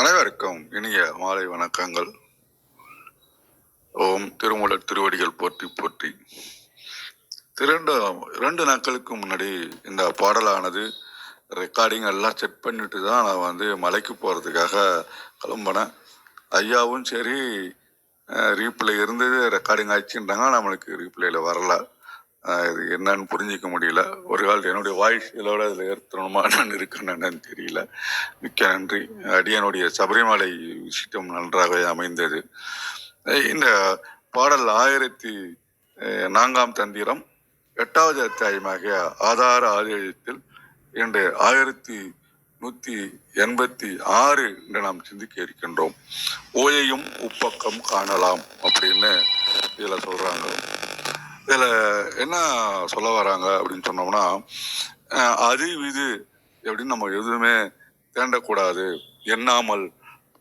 அனைவருக்கும் இனிய மாலை வணக்கங்கள். ஓம் திருமூலர் திருவடிகள் போற்றி போற்றி. திரண்டு இரண்டு நாட்களுக்கு முன்னாடி இந்த பாடலானது ரெக்கார்டிங் எல்லாம் செட் பண்ணிட்டு தான் நான் வந்து மலைக்கு போகிறதுக்காக கிளம்பினேன். ஐயாவும் சரி ரீப்ளே இருந்தது ரெக்கார்டிங் ஆச்சுன்றாங்க நம்மளுக்கு ரீப்ளேயில் வரல. இது என்னன்னு புரிஞ்சிக்க முடியல. ஒரு கால் என்னுடைய வாய்ஸ் இதோட அதில் ஏற்றணுமா? நான் இருக்குன்னு தெரியல. மிக்க நன்றி. அடியனுடைய சபரிமலை விஷயம் நன்றாக அமைந்தது. இந்த பாடல் ஆயிரத்தி நான்காம் தந்திரம் எட்டாவது அத்தியாயமாகிய ஆதார ஆதியத்தில் இன்று ஆயிரத்தி நூத்தி எண்பத்தி ஆறு என்று நாம் சிந்திக்க இருக்கின்றோம். ஓயையும் உப்பக்கம் காணலாம் அப்படின்னு இதில் சொல்றாங்க. இதில் என்ன சொல்ல வராங்க அப்படின்னு சொன்னோம்னா அஹ், இது அப்படின்னு நம்ம எதுவுமே தேண்டக்கூடாது. எண்ணாமல்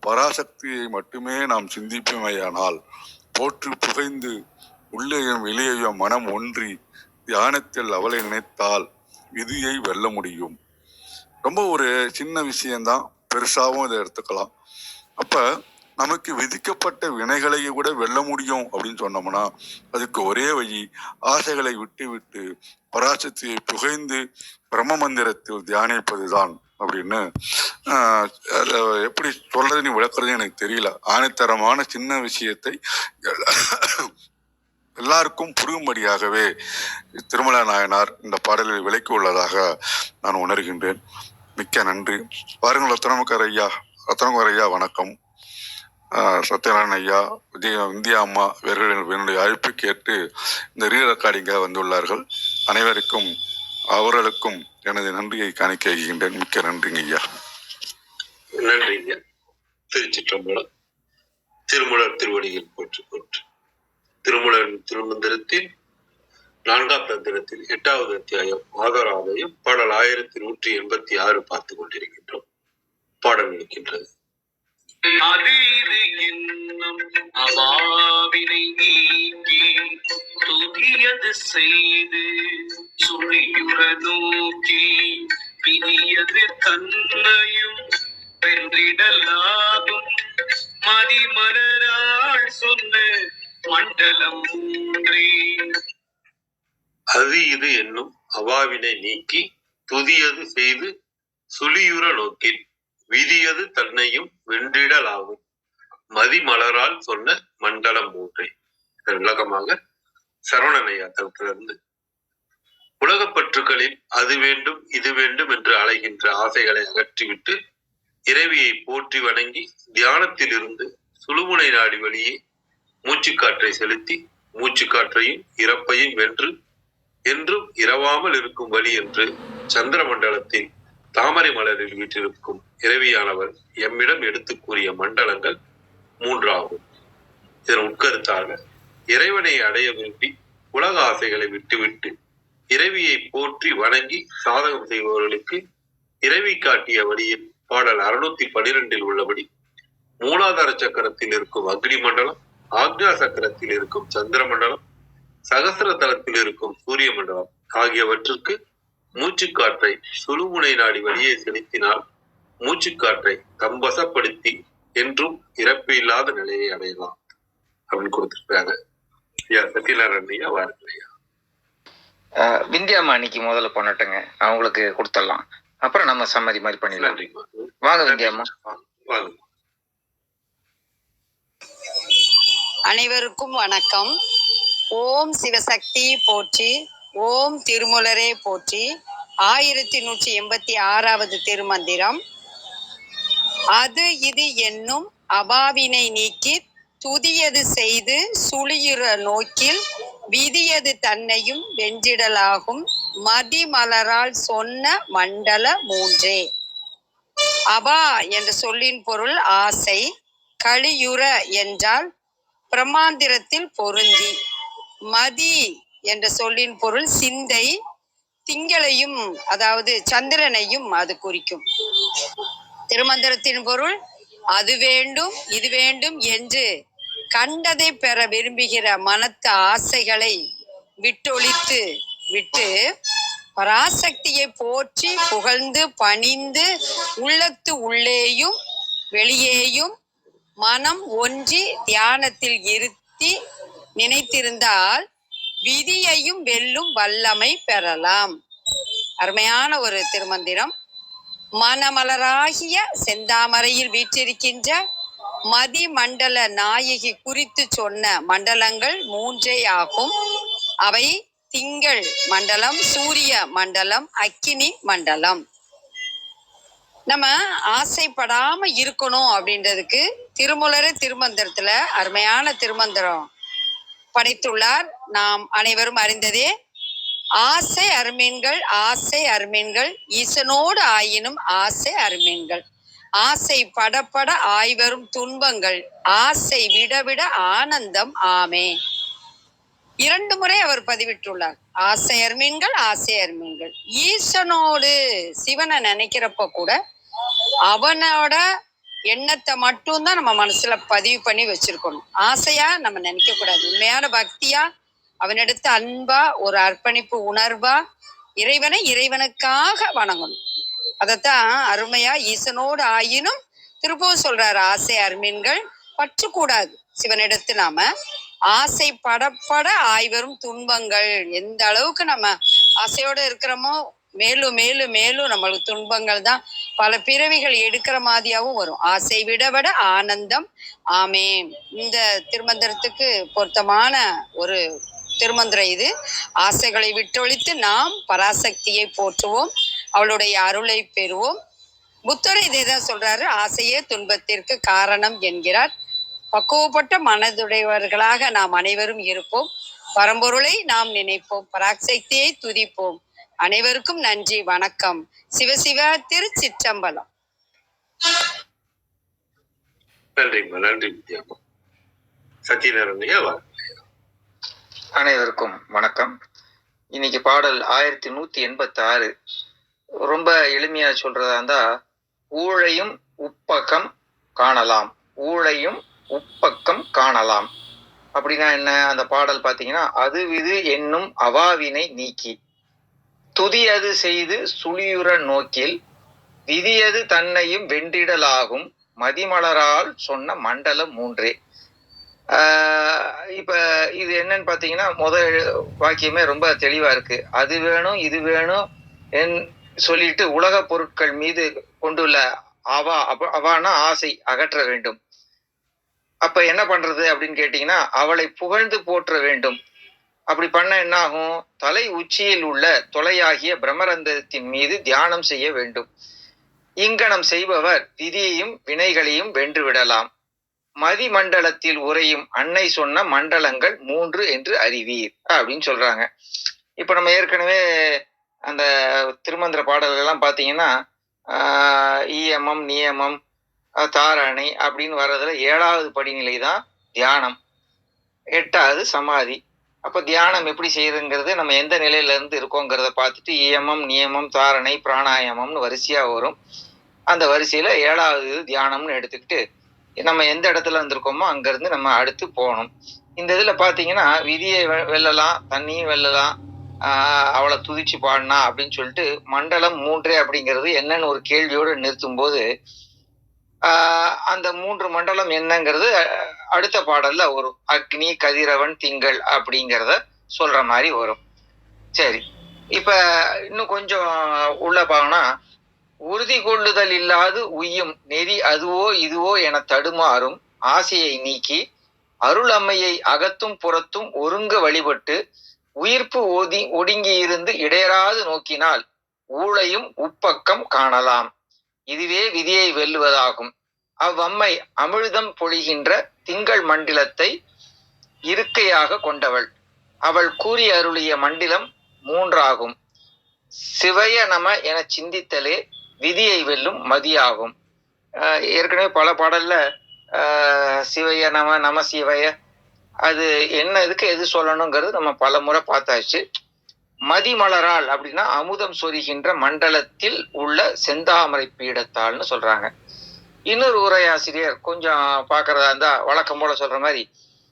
பராசக்தியை மட்டுமே நாம் சிந்திப்போமேயானால் போற்று புகைந்து உள்ளேயும் வெளியேயும் மனம் ஒன்றி தியானத்தில் அவளை நினைத்தால் விதியை வெல்ல முடியும். ரொம்ப ஒரு சின்ன விஷயம்தான். பெருசாகவும் இதை எடுத்துக்கலாம். அப்போ நமக்கு விதிக்கப்பட்ட வினைகளை கூட வெல்ல முடியும் அப்படின்னு சொன்னோம்னா அதுக்கு ஒரே வழி ஆசைகளை விட்டு விட்டு பராசக்தியை புகைந்து பிரம்ம மந்திரத்தில் தியானிப்பதுதான் அப்படின்னு எப்படி சொல்றதுன்னு நீ விளக்குறது எனக்கு தெரியல. ஆணைத்தரமான சின்ன விஷயத்தை எல்லாருக்கும் புரியும்படியாகவே திருமல நாயனார் இந்த பாடலில் விளக்கி உள்ளதாக நான் உணர்கின்றேன். மிக்க நன்றி. பாருங்கள் ரத்தனமுக்கர் ஐயா ரத்தனமுக்கர் ஐயா வணக்கம். சத்யநாராயண ஐயா விஜய இந்தியா அம்மா இவர்கள் என்னுடைய அழைப்பு கேட்டு இந்த ரீ ரெக்கார்டிங்காக வந்துள்ளார்கள். அனைவருக்கும் அவர்களுக்கும் எனது நன்றியை காணிக்க வைக்கின்றேன் மிக்க நன்றிங்க ஐயா. நன்றிங்க. திருச்சிற்றம்பலம் திருமலர் திருவடியில் போற்று போற்று. திருமலர் திருமந்திரத்தில் நான்காம் தந்திரத்தில் எட்டாவது அத்தியாயம் ஆதாராலயம் பாடல் ஆயிரத்தி நூற்றி எண்பத்தி ஆறு பார்த்து கொண்டிருக்கின்றோம். பாடல் இருக்கின்றது. அது இது என்னும் அவாவினை நீக்கி துதியது செய்து சுழியுற நோக்கி பிரியது தன்னையும் வென்றிடலாகும். மதிமலராள் சொன்ன மண்டலம் மூன்றே. அது இது என்னும் அவாவினை நீக்கி துதியது செய்து சுழியுற விதியது தன்னையும் வென்றிடலாகும். மதிமலரால் சொன்ன மண்டலம் மூன்றை உலகமாக விளக்கமாக சரவணனையா தரப்பிலிருந்து உலகப் பற்றுகளில் அது வேண்டும் இது வேண்டும் என்று அலைகின்ற ஆசைகளை அகற்றிவிட்டு இறைவியை போற்றி வணங்கி தியானத்தில் இருந்து சுழுமுனை நாடி வழியே மூச்சுக்காற்றை செலுத்தி மூச்சுக்காற்றையும் இறப்பையும் வென்று என்றும் இரவாமல் இருக்கும் வழி என்று சந்திரமண்டலத்தில் தாமரை மலரில் வீற்றிருக்கும் இறைவியானவர் எம்மிடம் எடுத்து கூறிய மண்டலங்கள் மூன்றாகும். இதன் உட்கருத்தாக இறைவனை அடைய விரும்பி உலக ஆசைகளை விட்டுவிட்டு இறைவியை போற்றி வணங்கி சாதகம் செய்பவர்களுக்கு இறைவி காட்டிய வழியில் பாடல் அறுநூத்தி பனிரெண்டில் உள்ளபடி மூலாதார சக்கரத்தில் இருக்கும் அக்னி மண்டலம் ஆக்ஞா சக்கரத்தில் இருக்கும் சந்திர மண்டலம் சகசர தளத்தில் இருக்கும் சூரிய மண்டலம் ஆகியவற்றுக்கு மூச்சுக்காற்றை சுழுமுனை நாடி வழியே செலுத்தினால் மூச்சுக்காற்றை தம்பசப்படுத்தி என்றும் இறப்பு இல்லாத நிலையை அடையலாம் அப்படின்னு கொடுத்திருக்காங்க ஐயா சத்யநாராயண ஐயா வாருங்கள் ஐயா. ஆஹ் விந்தியாம்மா அன்னைக்கு முதல்ல பண்ணட்டுங்க. அவங்களுக்கு கொடுத்துடலாம். அப்புறம் நம்ம சம்மதி மாதிரி பண்ணிடலாம். வாங்க விந்தியாம்மா வாங்க. அனைவருக்கும் வணக்கம். ஓம் சிவசக்தி போற்றி ஓம் திருமுலரே போற்றி. ஆயிரத்தி நூற்றி எண்பத்தி ஆறாவது திருமந்திரம். அது இது என்னும் அபாவினை நீக்கி துதியது செய்து சுழியுற நோக்கில் விதியது தன்னையும் வென்றிடலாகும் மதிமலரால் சொன்ன மண்டல மூன்றே. அபா என்ற சொல்லின் பொருள் ஆசை களியுற என்றால் பிரமாந்திரத்தில் பொருந்தி. மதி என்ற சொல்லின் பொருள் சிந்தை திங்களையும் அதாவது சந்திரனையும் அது குறிக்கும். திருமந்திரத்தின் பொருள் அது வேண்டும் இது வேண்டும் என்று கண்டதை பெற விரும்புகிற மனத்து ஆசைகளை விட்டொழித்து விட்டு பராசக்தியை போற்றி புகழ்ந்து பணிந்து உள்ளத்து உள்ளேயும் வெளியேயும் மனம் ஒன்றி தியானத்தில் இருத்தி நினைத்திருந்தால் விதியையும் வெல்லும் வல்லமை பெறலாம். அருமையான ஒரு திருமந்திரம். மனமலராகிய செந்தாமரையில் வீற்றிருக்கின்ற மதிமண்டல நாயகி குறித்து சொன்ன மண்டலங்கள் மூன்றே ஆகும். அவை திங்கள் மண்டலம் சூரிய மண்டலம் அக்கினி மண்டலம். நம்ம ஆசைப்படாம இருக்கணும் அப்படின்றதுக்கு திருமுலர திருமந்திரத்துல அருமையான திருமந்திரம். படைத்துள்ளார். நாம் அனைவரும் அறிந்ததே ஆசை அருமீன்கள் ஆசை அருமீன்கள் ஈசனோடு ஆயினும் ஆசை அருமீன்கள். ஆசை படப்பட ஆய்வரும் துன்பங்கள் ஆசை விடவிட ஆனந்தம் ஆமே. இரண்டு முறை அவர் பதிவிட்டுள்ளார். ஆசை அருமீன்கள் ஆசை அருமீன்கள். ஈசனோடு சிவனை நினைக்கிறப்ப கூட அவனோட எண்ணத்தை மட்டும்தான் நம்ம மனசுல பதிவு பண்ணி வச்சிருக்கணும். ஆசையா நம்ம நினைக்க கூடாது. உண்மையான பக்தியா அவனிடத்து அன்பா ஒரு அர்ப்பணிப்பு உணர்வா இறைவனை இறைவனுக்காக வணங்கணும். அதத்தான் அருமையா ஈசனோடு ஆயினும் திருப்பவும் சொல்றாரு ஆசை அருமீன்கள் பற்று கூடாது சிவனிடத்து நாம ஆசை படப்பட ஆய்வரும் துன்பங்கள். எந்த அளவுக்கு நம்ம ஆசையோட இருக்கிறோமோ மேலும் மேலும் மேலும் நம்மளுக்கு துன்பங்கள் தான். பல பிறவிகள் எடுக்கிற மாதிரியாவும் வரும். ஆசை விடவிட ஆனந்தம். ஆமே இந்த திருமந்திரத்துக்கு பொருத்தமான ஒரு திருமந்திரம் இது. ஆசைகளை விட்டொழித்து நாம் பராசக்தியை போற்றுவோம். அவளுடைய அருளை பெறுவோம். புத்தர் இதேதான் சொல்றாரு. ஆசையே துன்பத்திற்கு காரணம் என்கிறார். பக்குவப்பட்ட மனதுடையவர்களாக நாம் அனைவரும் இருப்போம். பரம்பொருளை நாம் நினைப்போம். பராசக்தியை துதிப்போம். அனைவருக்கும் நன்றி வணக்கம். சிவசிவ திருச்சிற்றம்பலம். நன்றிம்மா நன்றி வாங்க அனைவருக்கும் வணக்கம். இன்னைக்கு பாடல் ஆயிரத்தி நூத்தி எண்பத்தி ஆறு ரொம்ப எளிமையா சொல்றதா இருந்தா ஊழையும் உப்பக்கம் காணலாம். ஊழையும் உப்பக்கம் காணலாம். அப்படின்னா என்ன? அந்த பாடல் பாத்தீங்கன்னா அது விது என்னும் அவாவினை நீக்கி. துதியது செய்து சுழியுற நோக்கில் விதியது தன்னையும் வென்றிடலாகும். மதிமலரால் சொன்ன மண்டலம் மூன்றே. இப்ப இது என்னன்னு பாத்தீங்கன்னா முதல் வாக்கியமே ரொம்ப தெளிவா இருக்கு. அது வேணும் இது வேணும் என் சொல்லிட்டு உலக பொருட்கள் மீது கொண்டுள்ள அவா அவானா ஆசை அகற்ற வேண்டும். அப்ப என்ன பண்றது அப்படின்னு கேட்டீங்கன்னா அவளை புகழ்ந்து போற்ற வேண்டும். அப்படி பண்ண என்ன ஆகும் தலை உச்சியில் உள்ள தொலையாகிய பிரம்மரந்தத்தின் மீது தியானம் செய்ய வேண்டும். இங்கனம் செய்பவர் விதியையும் வினைகளையும் வென்று விடலாம் மதிமண்டலத்தில் உறையும் அன்னை சொன்ன மண்டலங்கள் மூன்று என்று அறிவீர் அப்படின்னு சொல்றாங்க. இப்ப நம்ம ஏற்கனவே அந்த திருமந்திர பாடல்கள் எல்லாம் பாத்தீங்கன்னா ஈயமம் நியமம் தாரணை அப்படின்னு வர்றதுல ஏழாவது படிநிலை தான் தியானம். எட்டாவது சமாதி. அப்ப தியானம் எப்படி செய்யுதுங்கிறது நம்ம எந்த நிலையில இருந்து இருக்கோங்கிறத பார்த்துட்டு இயமம் நியமம் தாரணை பிராணாயாமம்னு வரிசையா வரும். அந்த வரிசையில ஏழாவது தியானம்னு எடுத்துக்கிட்டு நம்ம எந்த இடத்துல இருந்திருக்கோமோ அங்கிருந்து நம்ம அடுத்து போகணும். இந்த இதுல பாத்தீங்கன்னா விதியை வெ- வெல்லலாம் தண்ணியும் வெல்லலாம் ஆஹ் அவளை துதிச்சு பாடினா அப்படின்னு சொல்லிட்டு மண்டலம் மூன்றே அப்படிங்கிறது என்னன்னு ஒரு கேள்வியோடு நிறுத்தும் போது அந்த மூன்று மண்டலம் என்னங்கிறது அடுத்த பாடல்ல வரும். அக்னி கதிரவன் திங்கள் அப்படிங்கிறத சொல்ற மாதிரி வரும். சரி. இப்ப இன்னும் கொஞ்சம் உள்ள பாங்கன்னா உறுதி கொள்ளுதல் இல்லாது உய்யும் நெறி அதுவோ இதுவோ என தடுமாறும் ஆசையை நீக்கி அருள் அம்மையை அகத்தும் புறத்தும் ஒருங்க வழிபட்டு உயிர்ப்பு ஒதி ஒடுங்கி இருந்து இடையராது நோக்கினால் ஊழையும் உப்பக்கம் காணலாம். இதுவே விதியை வெல்லுவதாகும். அவ்வம்மை அமிழ்தம் பொழிகின்ற திங்கள் மண்டிலத்தை இருக்கையாக கொண்டவள். அவள் கூறி அருளிய மண்டிலம் மூன்றாகும். சிவய நம என சிந்தித்தலே விதியை வெல்லும் மதியாகும். ஏற்கனவே பல பாடல்ல சிவைய நம நம சிவைய அது என்ன இதுக்கு எது சொல்லணுங்கிறது நம்ம பல முறை பார்த்தாச்சு. மதிமலரால் அப்படின்னா அமுதம் சொரிகின்ற மண்டலத்தில் உள்ள செந்தாமரை பீடத்தாள்னு சொல்றாங்க. இன்னொரு உரையாசிரியர் கொஞ்சம் பார்க்கறதா இருந்தா வழக்கம் போல சொல்ற மாதிரி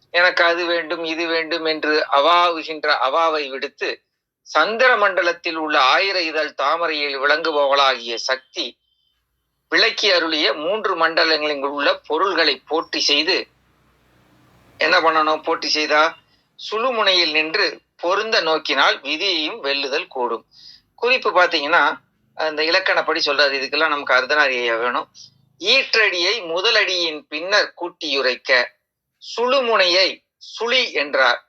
எனக்கு அது வேண்டும் இது வேண்டும் என்று அவாவுகின்ற அவாவை விடுத்து சந்திர மண்டலத்தில் உள்ள ஆயிர இதழ் தாமரையில் விளங்குபவளாகிய சக்தி விளக்கி அருளிய மூன்று மண்டலங்களில் உள்ள பொருள்களை போட்டி செய்து என்ன பண்ணணும்? போட்டி செய்தா? சுழுமுனையில் நின்று பொருந்த நோக்கினால் விதியையும் வெல்லுதல் கூடும். குறிப்பு பார்த்தீங்கன்னா அந்த இலக்கணப்படி சொல்றாரு. இதுக்கெல்லாம் நமக்கு அர்த்தநாரியா வேணும். ஈற்றடியை முதலடியின் பின்னர் கூட்டியுரைக்க சுழுமுனையை சுழி என்றார்.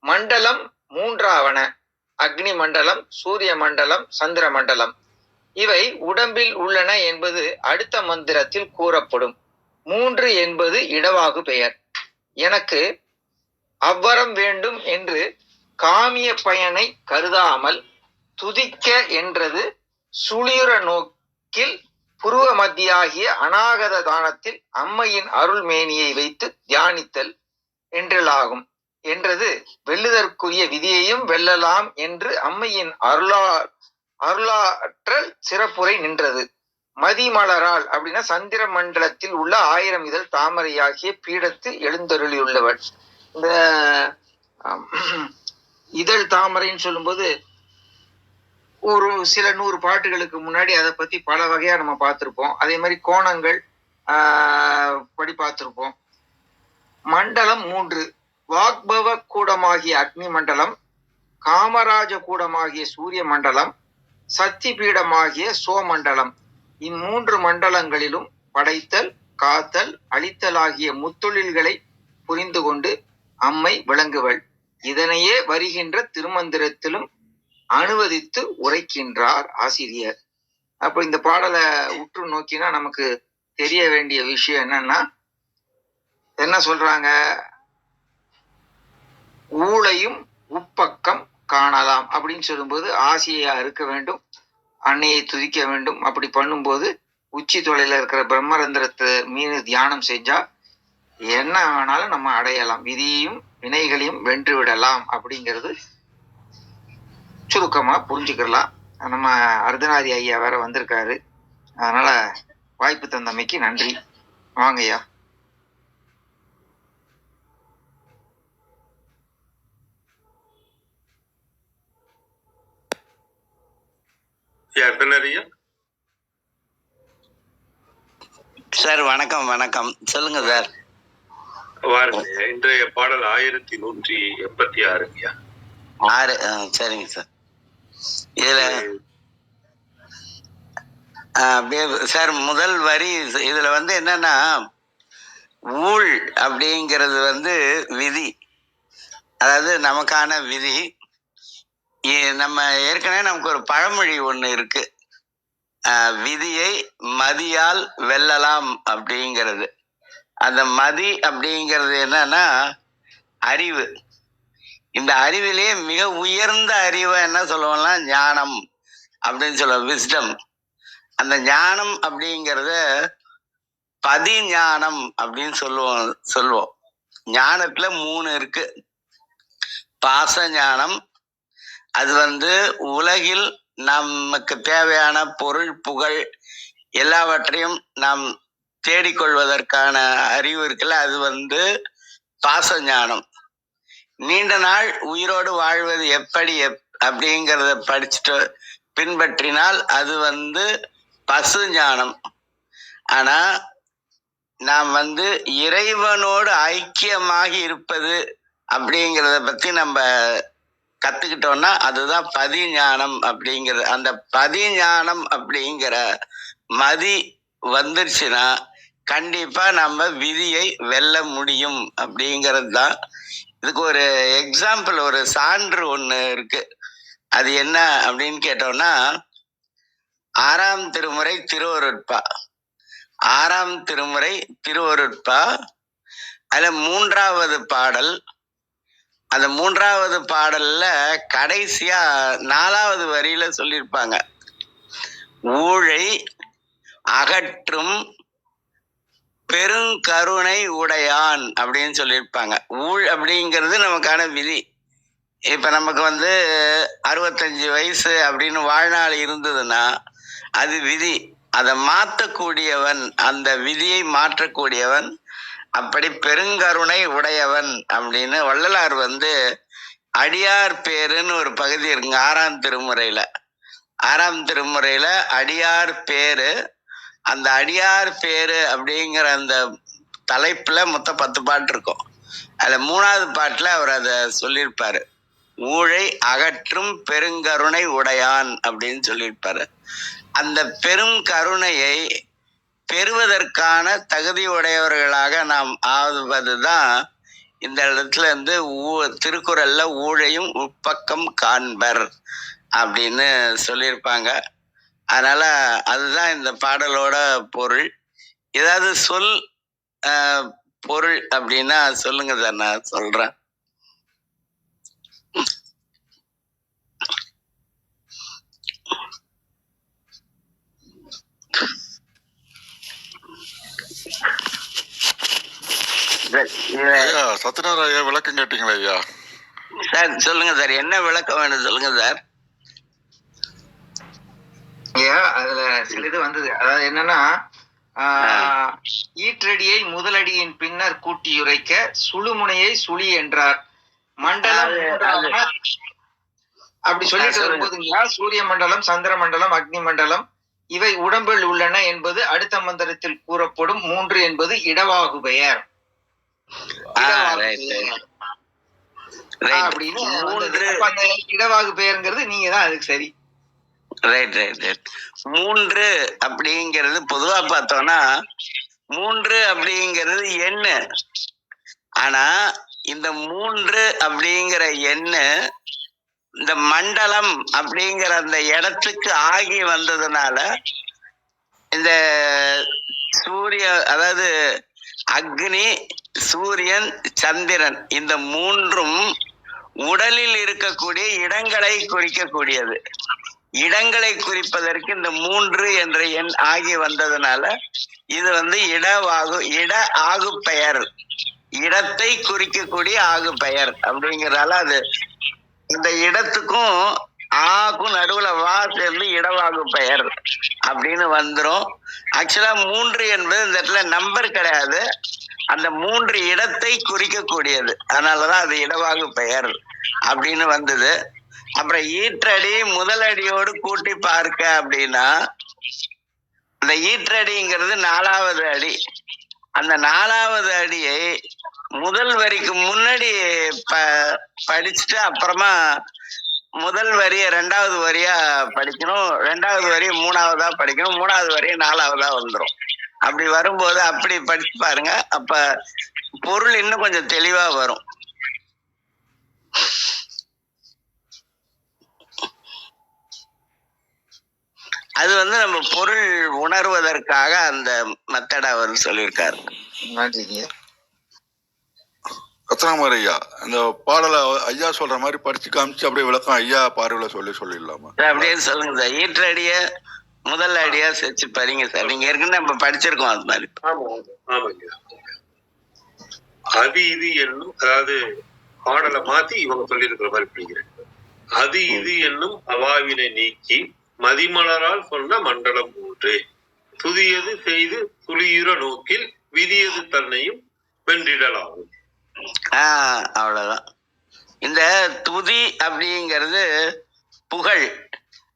மண்டலம் மூன்றாவன அக்னி மண்டலம் சூரிய மண்டலம் சந்திர மண்டலம். இவை உடம்பில் உள்ளன என்பது அடுத்த மந்திரத்தில் கூறப்படும். மூன்று என்பது இடவாகு பெயர். எனக்கு அவ்வரம் வேண்டும் என்று காமிய பயனை கருதாமல் துதிக்க என்றது சுளியுற நோக்கில் புருவ மத்தியாகிய அநாகத தானத்தில் அம்மையின் அருள் மேனியை வைத்து தியானித்தல் என்றலாகும். என்றது வெல்லுதற்குரிய விதியையும் வெல்லலாம் என்று அம்மையின் அருளா அருளாற்றல் சிறப்புரை நின்றது. மதிமலரால் அப்படின்னா சந்திர மண்டலத்தில் உள்ள ஆயிரம் இதழ் தாமரையாகிய பீடத்தில் எழுந்தருளியுள்ளவள் இந்த இதழ் தாமரைன்னு சொல்லும்போது ஒரு சில நூறு பாட்டுகளுக்கு முன்னாடி அதை பத்தி பல வகையா நம்ம பார்த்திருப்போம். அதே மாதிரி கோணங்கள் ஆஹ், படி பார்த்துருப்போம். மண்டலம் மூன்று. வாக்பவ கூடமாகிய அக்னி மண்டலம் காமராஜ கூடமாகிய சூரிய மண்டலம் சக்தி பீடமாகிய சோமண்டலம். இம்மூன்று மண்டலங்களிலும் படைத்தல் காத்தல் அழித்தல் ஆகிய முத்தொழில்களை புரிந்து கொண்டு அம்மை விளங்குவள். இதனையே வருகின்ற திருமந்திரத்திலும் அனுவதித்து உரைக்கின்றார் ஆசிரியர். அப்ப இந்த பாடலை உற்று நோக்கினா நமக்கு தெரிய வேண்டிய விஷயம் என்னன்னா என்ன சொல்றாங்க? ஊழையும் உப்பக்கம் காணலாம் அப்படின்னு சொல்லும்போது ஆசையா இருக்க வேண்டும் அன்னையை துதிக்க வேண்டும். அப்படி பண்ணும்போது உச்சி தொலைல இருக்கிற பிரம்மரந்திரத்தை மீது தியானம் செஞ்சா என்ன வேணாலும் நம்ம அடையலாம். விதியும் வினைகளையும் வென்று விடலாம் அப்படிங்கிறது சுருக்கமா புரிஞ்சுக்கலாம் நம்ம அர்த்தநாதி ஐயா வேற வந்திருக்காரு. அதனால வாய்ப்பு தந்தமைக்கு நன்றி. வாங்கய்யா அர்த்தனரியா சார் வணக்கம் வணக்கம். சொல்லுங்க சார். வாருங்க. இன்றைய பாடல் ஆயிரத்தி நூற்றி எண்பத்தி ஆறுங்கய்யா. ஆறு ஆ, சரிங்க சார். இதுல அப்படியே சார் முதல் வரி இதுல வந்து என்னன்னா ஊழ் அப்படிங்கிறது வந்து விதி. அதாவது நமக்கான விதி. நம்ம ஏற்கனவே நமக்கு ஒரு பழமொழி ஒண்ணு இருக்கு. விதியை மதியால் வெல்லலாம் அப்படிங்கிறது. அந்த மதி அப்படிங்கிறது என்னன்னா அறிவு. இந்த அறிவிலேயே மிக உயர்ந்த அறிவை என்ன சொல்லுவோம்னா ஞானம் அப்படின்னு சொல்லுவோம் விஸ்டம் அந்த ஞானம் அப்படிங்கிறத பதி ஞானம் அப்படின்னு சொல்லுவோம் சொல்லுவோம். ஞானத்துல மூணு இருக்கு. பாச ஞானம் அது வந்து உலகில் நமக்கு தேவையான பொருள் புகழ் எல்லாவற்றையும் நாம் தேடிக்கொள்வதற்கான அறிவு இருக்குல்ல அது வந்து பாச ஞானம் நீண்ட நாள் உயிரோடு வாழ்வது எப்படி எப்- அப்படிங்கிறத படிச்சுட்டு பின்பற்றினால் அது வந்து பசு ஞானம் ஆனா நாம் வந்து இறைவனோடு ஐக்கியமாகி இருப்பது அப்படிங்கிறத பத்தி நம்ம கத்துக்கிட்டோம்னா அதுதான் பதி ஞானம் அப்படிங்கிறது. அந்த பதி ஞானம் அப்படிங்கிற மதி வந்துருச்சுன்னா கண்டிப்பா நம்ம விதியை வெல்ல முடியும் அப்படிங்கிறது தான் இதுக்கு ஒரு எக்ஸாம்பிள் ஒரு சான்று ஒண்ணு இருக்கு. அது என்ன அப்படின்னு கேட்டோம்னா ஆறாம் திருமுறை திருவருட்பா. ஆறாம் திருமுறை திருவருட்பா. அதுல மூன்றாவது பாடல். அந்த மூன்றாவது பாடல்ல கடைசியா நாலாவது வரியில சொல்லியிருப்பாங்க. ஊழை அகற்றும் பெருங்கருணை உடையான் அப்படின்னு சொல்லியிருப்பாங்க. ஊழ் அப்படிங்கிறது நமக்கான விதி. இப்போ நமக்கு வந்து அறுபத்தஞ்சு வயசு அப்படின்னு வாழ்நாள் இருந்ததுன்னா அது விதி. அதை மாற்றக்கூடியவன் அந்த விதியை மாற்றக்கூடியவன் அப்படி பெருங்கருணை உடையவன் அப்படின்னு வள்ளலார் வந்து அடியார் பேருன்னு ஒரு பகுதி இருக்குங்க ஆறாம் திருமுறையில. ஆறாம் திருமுறையில அடியார் பேரு அந்த அடியார் பேரு அப்படிங்கிற அந்த தலைப்புல மொத்தம் பத்து பாட்டு இருக்கும். அதுல மூணாவது பாட்டுல அவர் அதை சொல்லியிருப்பாரு. ஊழை அகற்றும் பெருங்கருணை உடையான் அப்படின்னு சொல்லியிருப்பாரு. அந்த பெரும் கருணையை பெறுவதற்கான தகுதி உடையவர்களாக நாம் ஆவதுதான் இந்த இடத்துல இருந்து ஊ திருக்குறள்ல ஊழையும் உட்பக்கம் காண்பர் அப்படின்னு சொல்லியிருப்பாங்க. அதனால அதுதான் இந்த பாடலோட பொருள். ஏதாவது சொல் பொருள் அப்படின்னா சொல்லுங்க சார் நான் சொல்றேன். ஐயா விளக்கம் கேட்டீங்களா ஐயா? சார் சொல்லுங்க சார் என்ன விளக்கம் வேணும் சொல்லுங்க சார்? ஐயா அதுல சில இது வந்தது. அதாவது என்னன்னா ஈற்றடியை முதலடியின் பின்னர் கூட்டியுரைக்க சுழுமுனையை சுழி என்றார். மண்டலம் அப்படி சொல்லிட்டு. வரும்போதுங்களா சூரிய மண்டலம் சந்திர மண்டலம் அக்னி மண்டலம் இவை உடம்பில் உள்ளன என்பது அடுத்த மந்திரத்தில் கூறப்படும் மூன்று என்பது இடவாகு பெயர். அப்படின்னு இடவாகு பெயருங்கிறது நீங்க தான் அதுக்கு சரி. ரைட் ரைட் ரைட் மூன்று அப்படிங்கிறது பொதுவா பார்த்தோம்னா மூன்று அப்படிங்கிறது எண்ணு ஆனா இந்த மூன்று அப்படிங்கிற எண்ணு இந்த மண்டலம் அப்படிங்கிற அந்த இடத்துக்கு ஆகி வந்ததுனால இந்த சூரிய அதாவது அக்னி சூரியன் சந்திரன் இந்த மூன்றும் உடலில் இருக்கக்கூடிய இடங்களை குறிக்கக்கூடியது. இடங்களை குறிப்பதற்கு இந்த மூன்று என்ற எண் ஆகி வந்ததுனால இது வந்து இடவாகு இட ஆகு பெயர் இடத்தை குறிக்கக்கூடிய ஆகு பெயர் அப்படிங்கிறதால அது இந்த இடத்துக்கும் ஆகும் நடுவுல வா சேர்ந்து இடவாகு பெயர் அப்படின்னு வந்துடும் ஆக்சுவலா மூன்று என்பது இந்த இடத்துல நம்பர் கிடையாது. அந்த மூன்று இடத்தை குறிக்கக்கூடியது. அதனாலதான் அது இடவாகு பெயர் அப்படின்னு வந்தது. அப்புறம் ஈற்றடி முதலடியோடு கூட்டி பார்க்க அப்படின்னா அந்த ஈற்றடிங்கிறது நாலாவது அடி. அந்த நாலாவது அடியை முதல் வரிக்கு முன்னாடி ப படிச்சுட்டு அப்புறமா முதல் வரியை ரெண்டாவது வரியா படிக்கணும் ரெண்டாவது வரியை மூணாவதா படிக்கணும் மூணாவது வரியை நாலாவதா வந்துடும் அப்படி வரும்போது அப்படி படிச்சு பாருங்க அப்ப பொருள் இன்னும் கொஞ்சம் தெளிவா வரும். அது வந்து நம்ம பொருள் உணர்வதற்காக அந்த மெத்தட் அவர் சொல்லியிருக்காரு. ரத்னாமர் ஐயா. இந்த பாடலை ஐயா சொல்ற மாதிரி படிச்சு காமிச்சு அப்படியே விளக்கம் ஐயா பார்வையில சொல்லி சொல்லிடலாமா? சார், அப்படியே சொல்லுங்க சார். ஈற்றடிய முதல் அடியா செச்சு படிங்க சார். நீங்க ஏற்கனவே நம்ம படிச்சிருக்கோம் அது மாதிரி. அது இது என்னும் அதாவது பாடலை மாத்தி இவங்க சொல்லியிருக்கிற மாதிரி பிடிக்கிறேன். அது இது என்னும் அவாவினை நீக்கி மதிமலரால் சொன்ன மண்டலம் மூன்று துதியது செய்து துளியுற நோக்கில் விதியது தன்னையும் வென்றிடலாகும். ஆஹ் அவ்வளவுதான். இந்த துதி அப்படிங்கிறது புகழ்.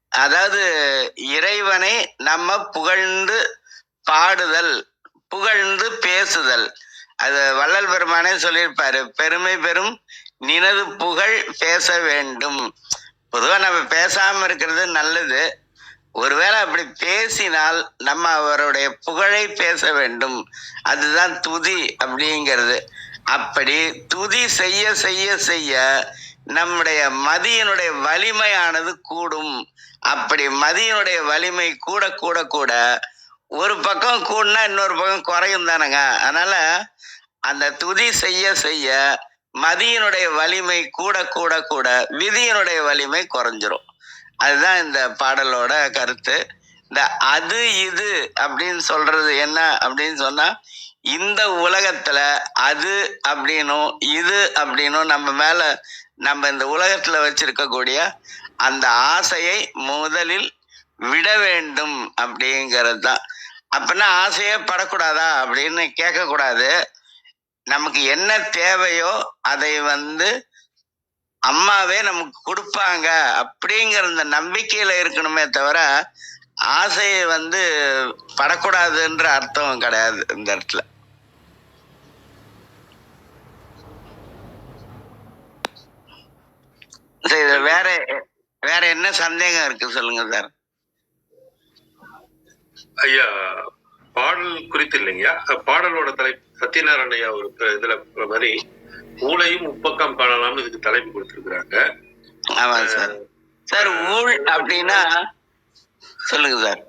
அதாவது இறைவனை நம்ம புகழ்ந்து பாடுதல் புகழ்ந்து பேசுதல். அது வள்ளல் பெருமானே சொல்லியிருப்பாரு பெருமை பெறும் நினது புகழ் பேச வேண்டும். பொதுவாக நம்ம பேசாமல் இருக்கிறது நல்லது. ஒருவேளை அப்படி பேசினால் நம்ம அவருடைய புகழை பேச வேண்டும். அதுதான் துதி அப்படிங்கிறது. அப்படி துதி செய்ய செய்ய செய்ய நம்முடைய மதியினுடைய வலிமையானது கூடும். அப்படி மதியினுடைய வலிமை கூட கூட கூட ஒரு பக்கம் கூடனா இன்னொரு பக்கம் குறையும் தானேங்க. அதனால அந்த துதி செய்ய செய்ய மதியினுடைய வலிமை கூட கூட கூட விதியினுடைய வலிமை குறைஞ்சிரும். அதுதான் இந்த பாடலோட கருத்து. இந்த அது இது அப்படின்னு சொல்றது என்ன அப்படின்னு சொன்னா இந்த உலகத்துல அது அப்படின்னும் இது அப்படின்னும் நம்ம மேல நம்ம இந்த உலகத்துல வச்சிருக்கக்கூடிய அந்த ஆசையை முதலில் விட வேண்டும் அப்படிங்கிறது தான். அப்படின்னா ஆசையே படக்கூடாதா அப்படின்னு கேட்கக்கூடாது. நமக்கு என்ன தேவையோ அதை வந்து அம்மாவே நமக்கு கொடுப்பாங்க அப்படிங்கிற இந்த நம்பிக்கையில இருக்கணுமே தவிர ஆசையை வந்து படக்கூடாதுன்ற அர்த்தம் கிடையாது இந்த இடத்துல. சரி வேற வேற என்ன சந்தேகம் இருக்கு சொல்லுங்க சார்? ஐயா பாடல் குறித்து இல்லைங்கய்யா? பாடலோட தலைப்பு சத்யநாராயண ஐயா ஒரு இதுல மாதிரி ஊழையும் உப்பக்கம் காணலாம்னு இதுக்கு தலைப்பு கொடுத்திருக்கிறாங்க. ஆமா சார். சார் ஊழ் அப்படின்னா சொல்லுங்க சார்.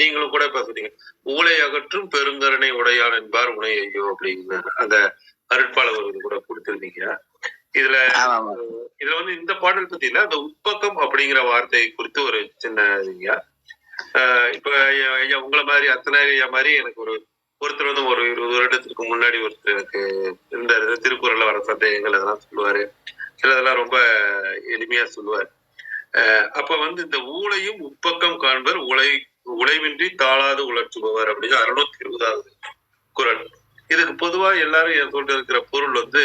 நீங்களும் கூட இப்ப சொன்னீங்க. ஊழை அகற்றும் பெருங்கருணை உடையான் என்பார் உணை ஐயோ அப்படின்னு அந்த அருட்பாளர் கூட கொடுத்திருந்தீங்க. இதுல இதுல வந்து இந்த பாடல் பத்தி இல்ல அந்த உப்பக்கம் அப்படிங்கிற வார்த்தை குறித்து ஒரு சின்ன ஆஹ் இப்ப ஐயா ஐயா உங்களை மாதிரி அத்தனை ஐயா மாதிரி எனக்கு ஒரு ஒருத்தர் வந்து ஒரு இருபது வருடத்துக்கு முன்னாடி ஒருத்தர் எனக்கு இந்த திருக்குறள்ல வர சந்தேகங்கள் அதெல்லாம் சொல்லுவாரு. சிலதெல்லாம் ரொம்ப எளிமையா சொல்லுவார். அப்ப வந்து இந்த ஊழையும் உப்பக்கம் காண்பர் உழை உழைவின்றி தாளாது உழற்றுபவர் அப்படின்னு அறுநூத்தி இருபதாவது குரல் இதுக்கு பொதுவா எல்லாரும் என் சொல்லிட்டு இருக்கிற பொருள் வந்து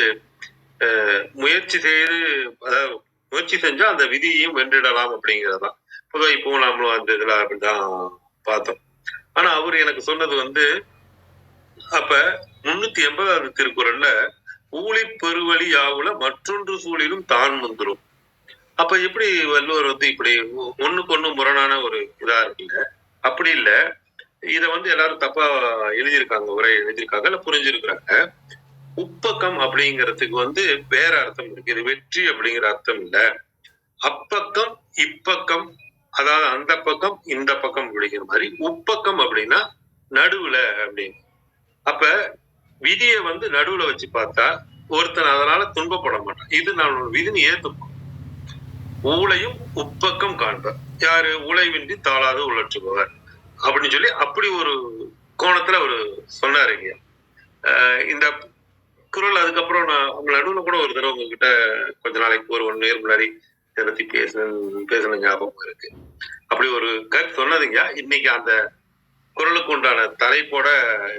முயற்சி செய்து அதாவது முயற்சி செஞ்சா அந்த விதியையும் வென்றிடலாம் அப்படிங்கறதுதான். பொதுவாக இப்போ நாமளும் அந்த இதுல அப்படிதான் பார்த்தோம். ஆனா அவர் எனக்கு சொன்னது வந்து அப்ப முன்னூத்தி எண்பதாவது திருக்குறள்ல ஊழி பெருவழி யாவுல மற்றொன்று சூழிலும் தான் வந்துடும் அப்ப எப்படி வள்ளுவர் வந்து இப்படி ஒ- ஒண்ணுக்கு ஒண்ணு முரணான ஒரு இதா இருக்குல்ல? அப்படி இல்ல. இத வந்து எல்லாரும் தப்பா எழுதியிருக்காங்க உரை எழுதியிருக்காங்க இல்ல புரிஞ்சிருக்கிறாங்க. உப்பக்கம் அப்படிங்கிறதுக்கு வந்து வேற அர்த்தம் இருக்கு. இது வெற்றி அப்படிங்கிற அர்த்தம் இல்ல. அப்பக்கம் இப்பக்கம் அதாவது அந்த பக்கம் இந்த பக்கம் அப்படிங்கிற மாதிரி. உப்பக்கம் அப்படின்னா நடுவுல அப்படின்னு. அப்ப விதியை வந்து நடுவுல வச்சு பார்த்தா ஒருத்தன் அதனால துன்பப்பட மாட்டான். இது நான் விதினு ஏத்துப்போம். ஊழையும் உப்பக்கம் காண்பர் யாரு? உழைவின்றி தாளாது உழற்றுபவர். அப்படின்னு சொல்லி அப்படி ஒரு கோணத்துல அவர் சொன்னாருங்க ஆஹ் இந்த குரல் அதுக்கப்புறம் நான் உங்க நடுவுல கூட ஒரு தடவை உங்ககிட்ட கொஞ்ச நாளைக்கு ஒரு ஒன் இயர் முன்னாடி இதை பத்தி பேசின பேசின ஞாபகம் இருக்கு. அப்படி ஒரு கருத்து சொன்னதுங்க. இன்னைக்கு அந்த குரலுக்கு உண்டான தலைப்போட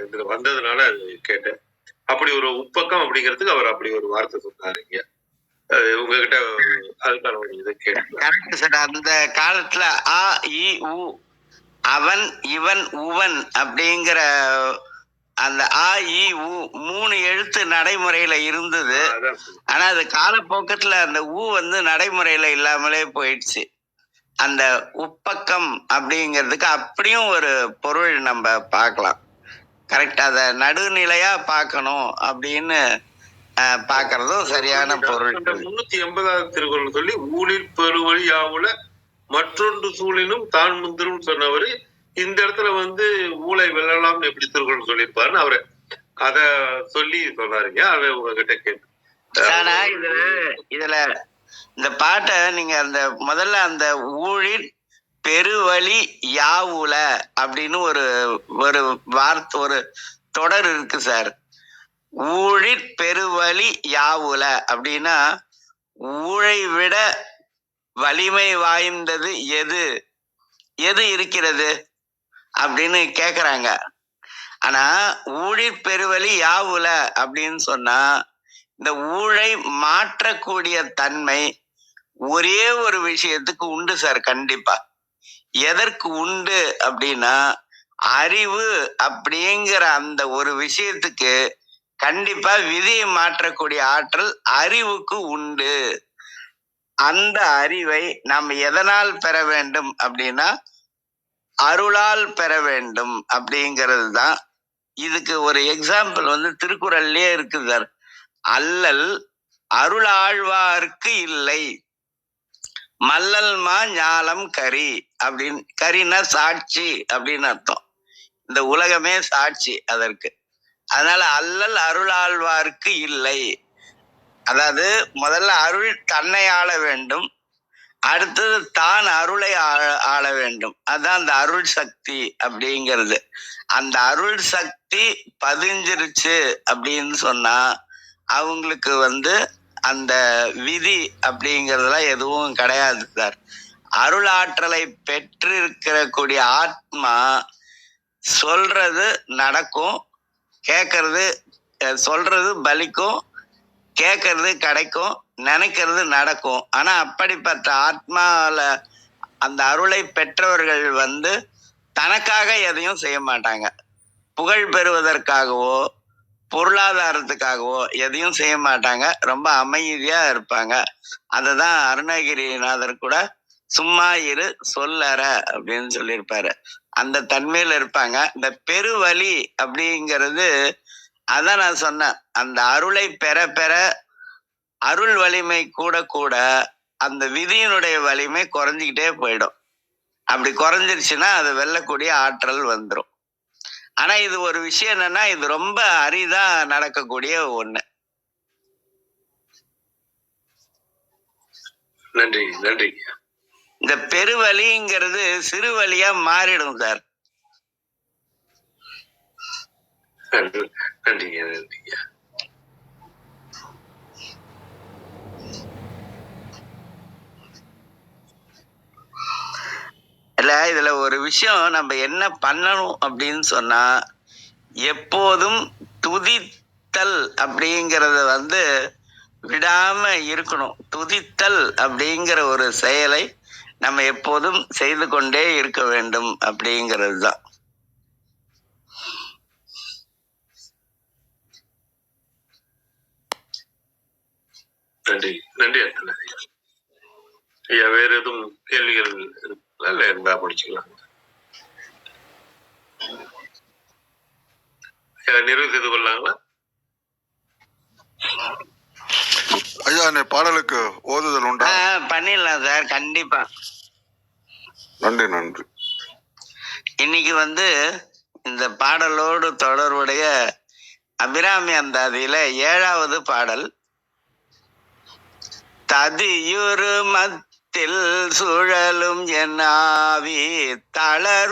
இதுல வந்ததுனால அது கேட்டேன். அப்படி ஒரு உப்பக்கம் அப்படிங்கிறதுக்கு அவர் அப்படி ஒரு வார்த்தை சொன்னாருங்க அது உங்ககிட்ட அதுக்கான ஒரு இதை கரெக்ட் சார் அந்த காலத்துல ஆ இ உ அவன் இவன் உவன் அப்படிங்கிற அந்த ஆ இ உ மூணு எழுத்து நடைமுறையில இருந்தது. ஆனா அது காலப்போக்கத்துல அந்த ஊ வந்து நடைமுறையில இல்லாமலே போயிடுச்சு. அந்த உப்பக்கம் அப்படிங்கிறதுக்கு அப்படியும் ஒரு பொருள் நம்ம பார்க்கலாம். கரெக்ட் அத நடுநிலையா பார்க்கணும் அப்படின்னு பார்க்கறதும் சரியான பொருள். முன்னூத்தி எண்பதாவது திருக்குறள் சொல்லி ஊழில் பெருவழி யாவுல மற்றொன்று சூழினும் தான் முந்திரும் சொன்னவரு இந்த இடத்துல வந்து ஊழை வெல்லலாம்னு எப்படி திருக்குறள் சொல்லியிருப்பாருன்னு அவரை அத சொல்லி சொன்னாருங்க. அதை உங்ககிட்ட ஆனா கேட்டு இதுல இதுல இந்த பாட்டை நீங்க அந்த முதல்ல அந்த ஊழில் பெருவழி யாவுல அப்படின்னு ஒரு ஒரு வார்த்தை ஒரு தொடர் இருக்கு சார். ஊழிற் பெருவழி யாவுல அப்படின்னா ஊழை விட வலிமை வாய்ந்தது எது? எது இருக்கிறது? அப்படின்னு கேக்குறாங்க. ஆனா ஊழிற் பெருவழி யாவுல அப்படின்னு சொன்னா இந்த ஊழை மாற்றக்கூடிய தன்மை ஒரே ஒரு விஷயத்துக்கு உண்டு சார் கண்டிப்பா. எதற்கு உண்டு அப்படின்னா அறிவு அப்படிங்கிற அந்த ஒரு விஷயத்துக்கு கண்டிப்பா விதியை மாற்றக்கூடிய ஆற்றல் அறிவுக்கு உண்டு. அந்த அறிவை நாம் எதனால் பெற வேண்டும் அப்படின்னா அருளால் பெற வேண்டும் அப்படிங்கிறது தான். இதுக்கு ஒரு எக்ஸாம்பிள் வந்து திருக்குறள்லயே இருக்குது சார். அல்லல் அருளாழ்வார்க்கு இல்லை. மல்லல்மா ஞாலம் கரி அப்படின்னு கரினா சாட்சி அப்படின்னு அர்த்தம். இந்த உலகமே சாட்சி அதற்கு. அதனால அல்லல் அருளாழ்வார்க்கு இல்லை. அதாவது முதல்ல அருள் தன்னை ஆள வேண்டும். அடுத்தது தான் அருளை ஆள- ஆள வேண்டும். அதான் அந்த அருள் சக்தி அப்படிங்கிறது. அந்த அருள் சக்தி பதிஞ்சிருச்சு அப்படின்னு சொன்னா அவங்களுக்கு வந்து அந்த விதி அப்படிங்கிறதுலாம் எதுவும் கிடையாது சார். அருள் ஆற்றலை பெற்று இருக்கக்கூடிய ஆத்மா சொல்றது நடக்கும் கேட்கறது சொல்றது பலிக்கும் கேட்கறது கிடைக்கும் நினைக்கிறது நடக்கும். ஆனா அப்படிப்பட்ட ஆத்மாவில் அந்த அருளை பெற்றவர்கள் வந்து தனக்காக எதையும் செய்ய மாட்டாங்க. புகழ் பெறுவதற்காகவோ பொருளாதாரத்துக்காகவோ எதையும் செய்ய மாட்டாங்க. ரொம்ப அமைதியா இருப்பாங்க. அததான் அருணகிரிநாதர் கூட சும்மா இரு சொல்லற அப்படின்னு சொல்லியிருப்பாரு. அந்த தன்மையில இருப்பாங்க. இந்த பெருவழி அப்படிங்கிறது அதான் நான் சொன்னேன். அந்த அருளை பெற பெற அருள் வலிமை கூட கூட அந்த விதியினுடைய வலிமை குறைஞ்சிக்கிட்டே போயிடும். அப்படி குறைஞ்சிருச்சுன்னா அது வெல்லக்கூடிய ஆற்றல் வந்துடும் ஆனா இது ஒரு விஷயம் என்னன்னா இது ரொம்ப அரிதா நடக்கக்கூடிய ஒண்ணு. நன்றி நன்றி. இந்த பெருவலிங்கிறது சிறு வழியா மாறிடும் சார். நன்றி நன்றிங்க இதுல ஒரு விஷயம் நம்ம என்ன பண்ணணும் அப்படின்னு சொன்னா எப்போதும் துதித்தல் அப்படிங்கறத வந்து விடாம இருக்கணும். துதித்தல் அப்படிங்கிற ஒரு செயலை நம்ம எப்போதும் செய்து கொண்டே இருக்க வேண்டும் அப்படிங்கிறது தான். நன்றி. நன்றி ஐயா வேற எதுவும் கேள்விகள் இல்ல இருந்தா முடிச்சுக்கலாம். செய்து கொள்ளலாங்களா ஐயா பாடலுக்கு ஓதுதல் உண்டா? பண்ணிடலாம் சார் கண்டிப்பா. நன்றி நன்றி. இன்னைக்கு வந்து இந்த பாடலோடு தொடர்புடைய அபிராமி அந்தாதியில ஏழாவது பாடல். ததியுரு மத்தில் சுழலும் என் ஆவி தளர்விலதோர்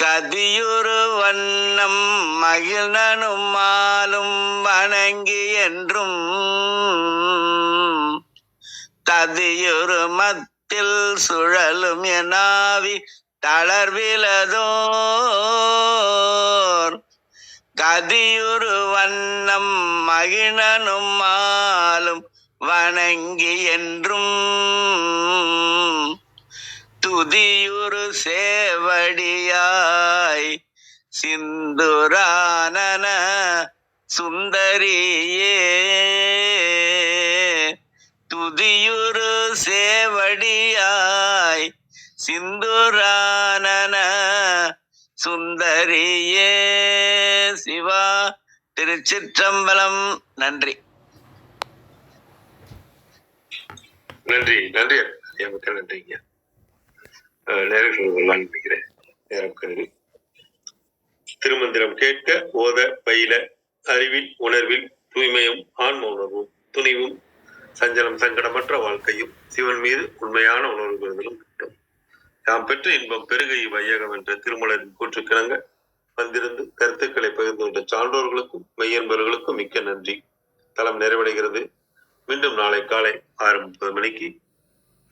கதியுரு வண்ணம் மகிழ்நனும் மாலும் வணங்கி என்றும். ததியுரு மத்தில் சுழலும் எனாவி தளர்விலதோர் கதியுரு வண்ணம் மகிழனும் மாலும் வணங்கி என்றும். துதியுரு சேவடியாய் சிந்துரானன சுந்தரியே. துதியுரு சேவடியாய் சிந்துரானன சுந்தரியே சிவா திருச்சிற்றம்பலம். நன்றி. நன்றி நன்றி ஐயா நன்றிங்க நேரங்கள் நினைக்கிறேன் நேரம் கருதி திருமந்திரம் கேட்க ஓத பயில அறிவில் உணர்வில் தூய்மையும் ஆன்ம உணர்வும் துணிவும் சஞ்சலம் சங்கடமற்ற வாழ்க்கையும் சிவன் மீது உண்மையான உணர்வு பெறுதலும் நாம் பெற்ற இன்பம் பெருகை வையகம் என்ற திருமலரின் கூற்றுக்கிணங்க வந்திருந்து கருத்துக்களை பகிர்ந்து கொண்ட சான்றோர்களுக்கும் மெய்யன்பர்களுக்கும் மிக்க நன்றி. தளம் நிறைவடைகிறது. மீண்டும் நாளை காலை ஆறு முப்பது மணிக்கு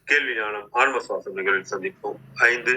கேள்வி ஞானம் ஆன்ம சுவாசம் நிகழ்வில் சந்திப்போம். ஐந்து